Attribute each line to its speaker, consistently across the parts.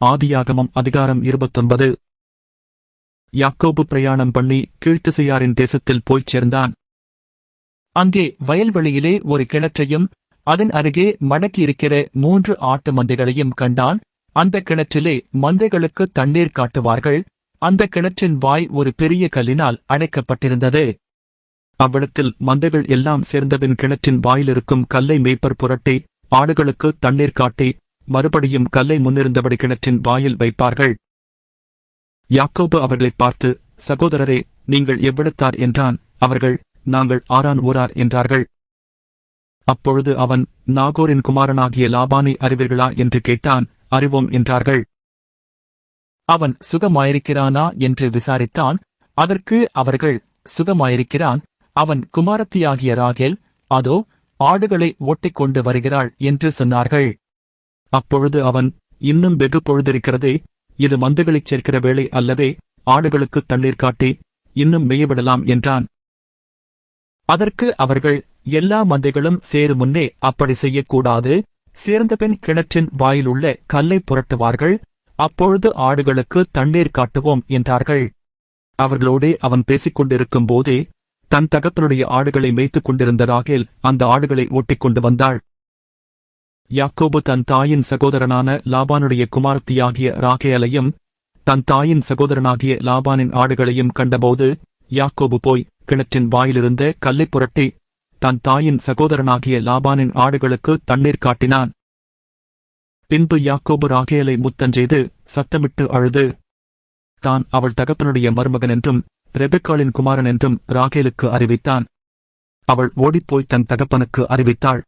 Speaker 1: ஆதியாகமம் அதிகாரம் இருபத்தொன்பது. யாக்கோபு பிரயாணம் பண்ணி கீழ்த்திசையாரின் தேசத்தில் போய்ச் சேர்ந்தான். அங்கே வயல்வெளியிலே ஒரு கிணற்றையும் அதன் அருகே மடக்கியிருக்கிற மூன்று ஆட்டு மந்தைகளையும் கண்டான். அந்த கிணற்றிலே மந்தைகளுக்கு தண்ணீர் காட்டுவார்கள். அந்த கிணற்றின் வாய் ஒரு பெரிய கல்லினால் அடைக்கப்பட்டிருந்தது அவ்விடத்தில் மந்தைகள் எல்லாம் சேர்ந்தபின் கிணற்றின் வாயிலிருக்கும் கல்லை மேய்ப்பர் புரட்டி ஆடுகளுக்கு தண்ணீர் காட்டி மறுபடியும் கல்லை முன்னிருந்தபடி கிணற்றின் வாயில் வைப்பார்கள். யாக்கோபு அவர்களைப் பார்த்து சகோதரரே நீங்கள் எவ்விடத்தார் என்றான். அவர்கள் நாங்கள் ஆரான் ஊரார் என்றார்கள். அப்பொழுது அவன் நாகோரின் குமாரனாகிய லாபானை அறிவீர்களா? என்று கேட்டான். அறிவோம் என்றார்கள். அவன் சுகமாயிருக்கிறானா? என்று விசாரித்தான். அதற்கு அவர்கள் சுகமாயிருக்கிறான். அவன் குமாரத்தியாகிய ராகேல் அதோ ஆடுகளை ஓட்டிக் கொண்டு வருகிறாள் என்று சொன்னார்கள். அப்பொழுது அவன் இன்னும் வெகு பொழுதிருக்கிறதே இது மந்துகளைச் சேர்க்கிற வேளை அல்லவே ஆடுகளுக்கு தண்ணீர் காட்டி இன்னும் மேயவிடலாம் என்றான். அதற்கு அவர்கள் எல்லா மந்தைகளும் சேரு முன்னே அப்படி செய்யக்கூடாது சேர்ந்தபின் கிணற்றின் வாயிலுள்ள கல்லை புரட்டுவார்கள் அப்பொழுது ஆடுகளுக்கு தண்ணீர் காட்டுவோம் என்றார்கள். அவர்களோடே அவன் பேசிக் கொண்டிருக்கும் போதே தன் தகப்பனுடைய ஆடுகளை மேய்த்துக் கொண்டிருந்த ராகேல் அந்த ஆடுகளை ஓட்டிக் கொண்டு வந்தாள். யாக்கோபு தன் தாயின் சகோதரனான லாபானுடைய குமார்த்தியாகிய ராகேலையும் தன் தாயின் சகோதரனாகிய லாபானின் ஆடுகளையும் கண்டபோது யாக்கோபு போய் கிணற்றின் வாயிலிருந்த கல்லைப் புரட்டி தன் தாயின் சகோதரனாகிய லாபானின் ஆடுகளுக்கு தண்ணீர் காட்டினான். பின்பு யாக்கோபு ராகேலை முத்தஞ்செய்து சத்தமிட்டு அழுது தான் அவள் தகப்பனுடைய மருமகன் என்றும் ரெபெக்காளின் குமாரன் என்றும் ராகேலுக்கு அறிவித்தான். அவள் ஓடிப்போய் தன் தகப்பனுக்கு அறிவித்தாள்.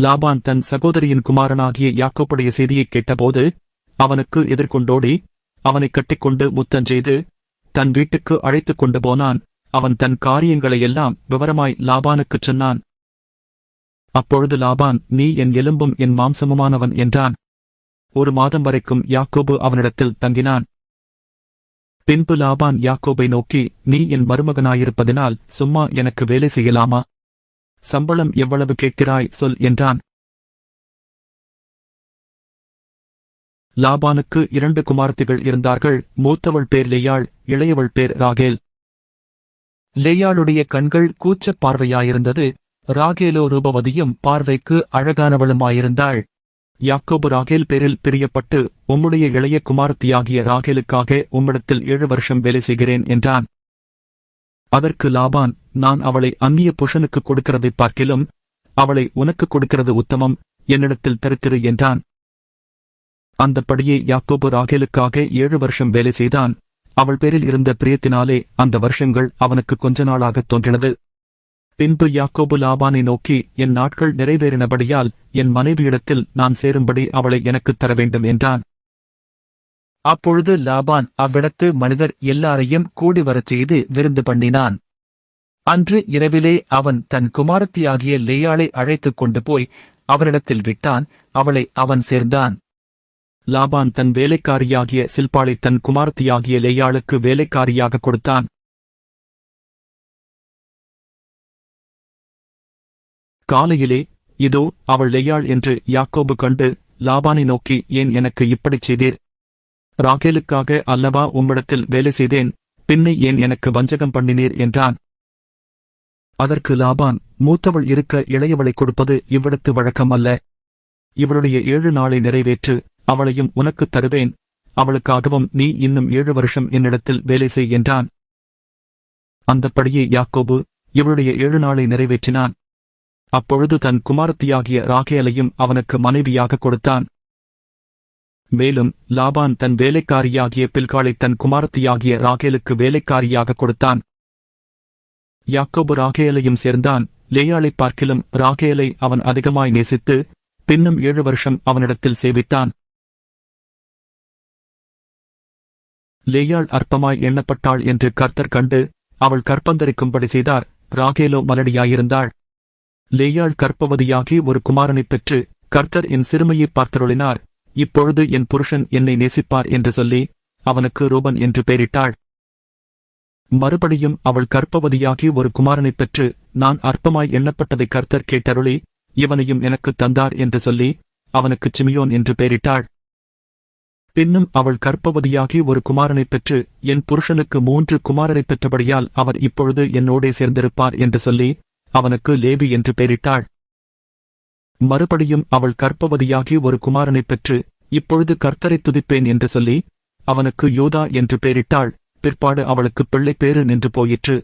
Speaker 1: லாபான் தன் சகோதரியின் குமாரனாகிய யாக்கோப்புடைய செய்தியைக் கேட்டபோது அவனுக்கு எதிர்கொண்டோடி அவனைக் கட்டிக்கொண்டு முத்தஞ்செய்து தன் வீட்டுக்கு அழைத்துக் கொண்டு போனான். அவன் தன் காரியங்களையெல்லாம் விவரமாய் லாபானுக்குச் சொன்னான். அப்பொழுது லாபான் நீ என் எலும்பும் என் மாம்சமுமானவன் என்றான். ஒரு மாதம் வரைக்கும் யாக்கோபு அவனிடத்தில் தங்கினான். பின்பு லாபான் யாக்கோபை நோக்கி நீ என் மருமகனாயிருப்பதினால் சும்மா எனக்கு வேலை செய்யலாமா? சம்பளம் எவ்வளவு கேட்கிறாய் சொல் என்றான். லாபானுக்கு இரண்டு குமார்த்திகள் இருந்தார்கள் மூத்தவள் பேர் லேயாள் இளையவள் பேர் ராகேல். லேயாளுடைய கண்கள் கூச்சப் பார்வையாயிருந்தது ராகேலோ ரூபவதியும் பார்வைக்கு அழகானவளுமாயிருந்தாள். யாக்கோபு ராகேல் பேரில் பிரியப்பட்டு உம்முடைய இளைய குமார்த்தியாகிய ராகேலுக்காக உம்மிடத்தில் ஏழு வருஷம் வேலை செய்கிறேன் என்றான். அதற்கு லாபான் நான் அவளை அந்நிய புருஷனுக்கு கொடுக்கிறதை பார்க்கிலும் அவளை உனக்கு கொடுக்கிறது உத்தமம் என்னிடத்தில் பெருத்திரு என்றான். அந்தப்படியே யாக்கோபு ராகேலுக்காக ஏழு வருஷம் வேலை செய்தான். அவள் பேரில் இருந்த பிரியத்தினாலே அந்த வருஷங்கள் அவனுக்கு கொஞ்ச நாளாகத் தோன்றினது. பின்பு யாக்கோபு லாபானை நோக்கி என் நாட்கள் நிறைவேறினபடியால் என் மனைவியிடத்தில் நான் சேரும்படி அவளை எனக்குத் தர வேண்டும் என்றான். அப்பொழுது லாபான் அவ்விடத்து மனிதர் எல்லாரையும் கூடி வரச் செய்து விருந்து பண்ணினான். அன்று இரவிலே அவன் தன் குமாரத்தியாகிய லேயாளை அழைத்துக் கொண்டு போய் அவரிடத்தில் விட்டான் அவளை அவன் சேர்ந்தான். லாபான் தன் வேலைக்காரியாகிய சில்பாளை தன் குமாரத்தியாகிய லேயாளுக்கு வேலைக்காரியாக கொடுத்தான். காலையிலே இதோ அவள் லேயாள் என்று யாக்கோபு கண்டு லாபானை நோக்கி ஏன் எனக்கு இப்படிச் செய்தீர்? ராகேலுக்காக அல்லவா உம்மிடத்தில் வேலை செய்தேன்? பின்னை ஏன் எனக்கு வஞ்சகம் பண்ணினீர்? என்றான். அதற்கு லாபான் மூத்தவள் இருக்க இளையவளை கொடுப்பது இவ்விடத்து வழக்கம் அல்ல. இவளுடைய ஏழு நாளை நிறைவேற்று அவளையும் உனக்குத் தருவேன். அவளுக்காகவும் நீ இன்னும் ஏழு வருஷம் என்னிடத்தில் வேலை செய் என்றான். அந்தப்படியே யாக்கோபு இவளுடைய ஏழு நாளை நிறைவேற்றினான். அப்பொழுது தன் குமாரத்தியாகிய ராகேலையும் அவனுக்கு மனைவியாக கொடுத்தான். மேலும் லாபான் தன் வேலைக்காரியாகிய பில்காளை தன் குமாரத்தியாகிய ராகேலுக்கு வேலைக்காரியாக கொடுத்தான். யாக்கோபு ராகேலையும் சேர்ந்தான். லேயாளை பார்க்கிலும் ராகேலை அவன் அதிகமாய் நேசித்து பின்னும் ஏழு வருஷம் அவனிடத்தில் சேவித்தான். லேயாள் அற்பமாய் எண்ணப்பட்டாள் என்று கர்த்தர் கண்டு அவள் கற்பந்தரிக்கும்படி செய்தார். ராகேலோ மலடியாயிருந்தாள். லேயாள் கற்பவதியாகி ஒரு குமாரனைப் பெற்று கர்த்தர் என் சிறுமையை பார்த்தருளினார். இப்பொழுது என் புருஷன் என்னை நேசிப்பார் என்று சொல்லி அவனுக்கு ரூபன் என்று பெயரிட்டாள். மறுபடியும் அவள் கற்பவதியாகி ஒரு குமாரனைப் பெற்று நான் அற்பமாய் எண்ணப்பட்டதை கர்த்தர் கேட்டருளி இவனையும் எனக்குத் தந்தார் என்று சொல்லி அவனுக்குச் சிமியோன் என்று பெயரிட்டாள். பின்னும் அவள் கற்பவதியாகி ஒரு குமாரனைப் பெற்று என் புருஷனுக்கு மூன்று குமாரனைப் பெற்றபடியால் அவர் இப்பொழுது என்னோடே சேர்ந்திருப்பார் என்று சொல்லி அவனுக்கு லேவி என்று பெயரிட்டாள். மறுபடியும் அவள் கற்பவதியாகி ஒரு குமாரனைப் பெற்று இப்பொழுது கர்த்தரைத் துதிப்பேன் என்று சொல்லி அவனுக்கு யோதா என்று பெயரிட்டாள். பிற்பாடு அவளுக்கு பிள்ளை பேறு நின்று போயிற்று.